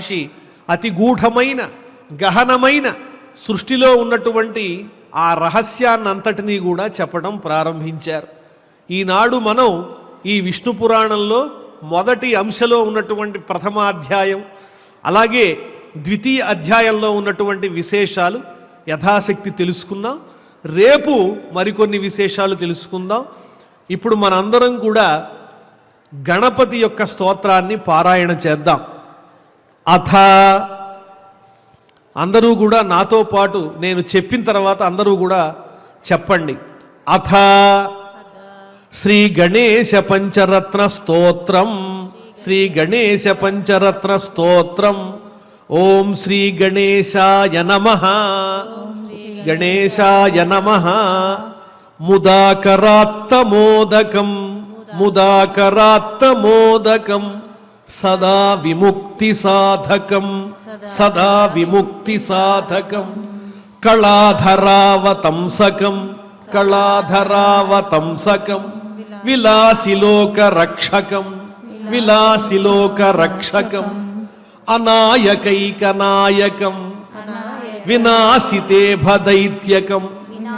మహర్షి అతి గూఢమైన గహనమైన సృష్టిలో ఉన్నటువంటి ఆ రహస్యాన్నంతటినీ కూడా చెప్పడం ప్రారంభించారు. ఈనాడు మనం ఈ విష్ణు పురాణంలో మొదటి అంశలో ఉన్నటువంటి ప్రథమ అధ్యాయం అలాగే ద్వితీయ అధ్యాయంలో ఉన్నటువంటి విశేషాలు యథాశక్తి తెలుసుకుందాం. రేపు మరికొన్ని విశేషాలు తెలుసుకుందాం. ఇప్పుడు మనందరం కూడా గణపతి యొక్క స్తోత్రాన్ని పారాయణ చేద్దాం. అథ. అందరూ కూడా నాతో పాటు నేను చెప్పిన తర్వాత అందరూ కూడా చెప్పండి. అథ. శ్రీ గణేశ పంచరత్న స్తోత్రం. శ్రీ గణేశ పంచరత్న స్తోత్రం. ఓం శ్రీ గణేశాయ నమ. గణేశాయ నమ. ముదాకరాత్తమోదకం. ముదాకరాత్తమోదకం. సదా విముక్తి సాధకం సదా విముక్తి సాధకం. కళాధరావతంసకం కళాధరావతంసకం. విలాసిలోక రక్షకం విలాసిలోక రక్షకం అనాయకైకనాయకం వినాశితే భదైత్యకం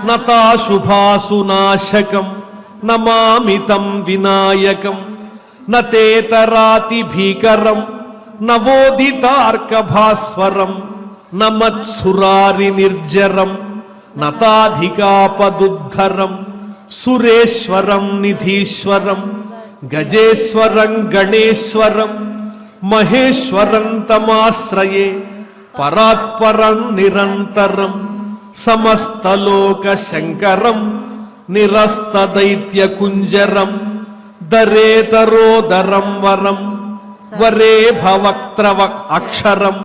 నతాశుభాసునాశకం నమామితం వినాయకం. నేతరాతి భీకరం నవోదితార్కభాస్వరం నమత్సురారి నిర్జరం నతాధికాపదుద్ధరం సురేశ్వరం నిధీశ్వరం గజేశ్వరం గణేశ్వరం మహేశ్వరం తమాశ్రయే పరాత్పరం నిరంతరం సమస్తలోక శంకరం నిరస్తదైత్య కుంజరం దరేతరోదరం వరం. వరే భవక్త్రవ అక్షరం.